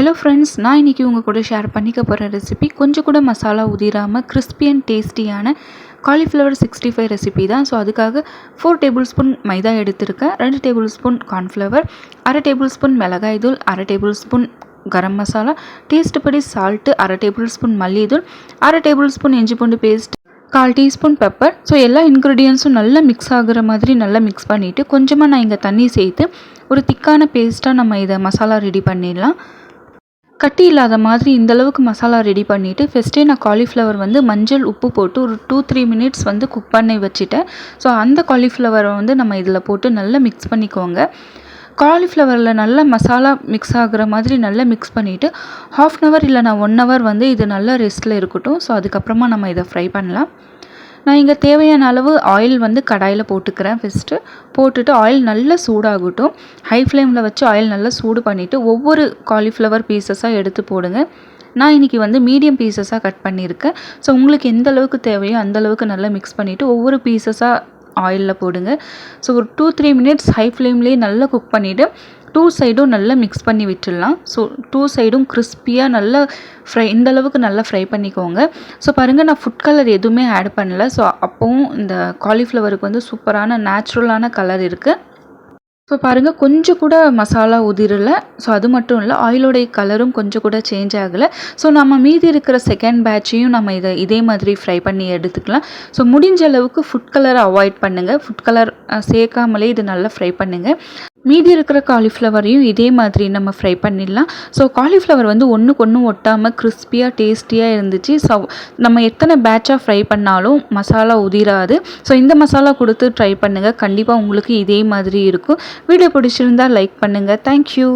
Hello friends நான் இன்றைக்கி உங்கள் கூட ஷேர் பண்ணிக்க போகிற ரெசிபி கொஞ்சம் கூட மசாலா உதிராமல் கிறிஸ்பி அண்ட் டேஸ்டியான காலிஃப்ளவர் சிக்ஸ்டி ஃபைவ் ரெசிபி தான். ஸோ அதுக்காக ஃபோர் டேபிள் ஸ்பூன் மைதா எடுத்திருக்கேன். ரெண்டு டேபிள் ஸ்பூன் கார்ன்ஃப்ளவர் அரை டேபிள் ஸ்பூன் மிளகாய் தூள் அரை tablespoon garam masala taste படி சால்ட்டு அரை டேபிள் ஸ்பூன் மல்லித்தூள் அரை டேபிள் ஸ்பூன் இஞ்சி பூண்டு பேஸ்ட் கால் டீஸ்பூன் பெப்பர் ஸோ எல்லா இன்க்ரீடியன்ஸும் நல்லா மிக்ஸ் ஆகுற மாதிரி நல்லா மிக்ஸ் பண்ணிவிட்டு கொஞ்சமாக நான் இங்கே தண்ணி சேர்த்து ஒரு திக்கான பேஸ்ட்டாக நம்ம இதை மசாலா ரெடி பண்ணிடலாம். கட்டி இல்லாத மாதிரி இந்தளவுக்கு மசாலா ரெடி பண்ணிவிட்டு ஃபஸ்ட்டே நான் காலிஃப்ளவர் வந்து மஞ்சள் உப்பு போட்டு ஒரு டூ த்ரீ மினிட்ஸ் வந்து குக் பண்ணி வச்சுட்டேன். ஸோ அந்த காலிஃப்ளவரை வந்து நம்ம இதில் போட்டு நல்லா மிக்ஸ் பண்ணிக்கோங்க. காலிஃப்ளவரில் நல்லா மசாலா மிக்ஸ் ஆகுற மாதிரி நல்லா மிக்ஸ் பண்ணிவிட்டு ஹாஃப் அன் ஹவர் இல்லை நான் ஒன் ஹவர் வந்து இது நல்லா ரெஸ்ட்டில் இருக்கட்டும். ஸோ அதுக்கப்புறமா நம்ம இதை ஃப்ரை பண்ணலாம். நான் இங்கே தேவையான அளவு ஆயில் வந்து கடாயில் போட்டுக்கிறேன். ஃபஸ்ட்டு போட்டுட்டு ஆயில் நல்லா சூடாகட்டும். ஹை ஃப்ளேமில் வச்சு ஆயில் நல்லா சூடு பண்ணிவிட்டு ஒவ்வொரு காலிஃப்ளவர் பீசஸாக எடுத்து போடுங்க. நான் இன்றைக்கி வந்து மீடியம் பீசஸாக கட் பண்ணியிருக்கேன். ஸோ உங்களுக்கு எந்த அளவுக்கு தேவையோ அந்த அளவுக்கு நல்லா மிக்ஸ் பண்ணிவிட்டு ஒவ்வொரு பீசஸாக ஆயிலில் போடுங்க. ஸோ ஒரு டூ த்ரீ மினிட்ஸ் ஹை ஃப்ளேம்லேயே நல்லா குக் பண்ணிவிட்டு டூ சைடும் நல்லா மிக்ஸ் பண்ணி விட்டுடலாம். ஸோ டூ சைடும் கிறிஸ்பியாக நல்லா ஃப்ரை இந்த அளவுக்கு நல்லா ஃப்ரை பண்ணிக்கோங்க. ஸோ பாருங்கள் நான் ஃபுட் கலர் எதுவுமே ஆட் பண்ணல. ஸோ அப்போவும் இந்த காலிஃப்ளவருக்கு வந்து சூப்பரான நேச்சுரலான கலர் இருக்குது ஸோ பாருங்கள் கொஞ்சம் கூட மசாலா உதிரலை. ஸோ அது மட்டும் இல்லை ஆயிலோடைய கலரும் கொஞ்சம் கூட சேஞ்ச் ஆகலை. ஸோ நம்ம மீதி இருக்கிற செகண்ட் பேட்சையும் நம்ம இதை இதே மாதிரி ஃப்ரை பண்ணி எடுத்துக்கலாம். ஸோ முடிஞ்ச அளவுக்கு ஃபுட் கலரை அவாய்ட் பண்ணுங்கள் ஃபுட் கலர் சேர்க்காமலே இது நல்லா ஃப்ரை பண்ணுங்கள் மீதி இருக்கிற காலிஃப்ளவரையும் இதே மாதிரி நம்ம ஃப்ரை பண்ணிடலாம். ஸோ காலிஃப்ளவர் வந்து ஒன்றுக்கு ஒன்று ஒட்டாமல் கிறிஸ்பியாக டேஸ்டியாக இருந்துச்சு. ஸோ நம்ம எத்தனை பேட்சாக ஃப்ரை பண்ணாலும் மசாலா உதிராது. ஸோ இந்த மசாலா கொடுத்து ட்ரை பண்ணுங்கள் கண்டிப்பாக உங்களுக்கு இதே மாதிரி இருக்கும். வீடியோ பிடிச்சிருந்தால் லைக் பண்ணுங்கள் தேங்க்யூ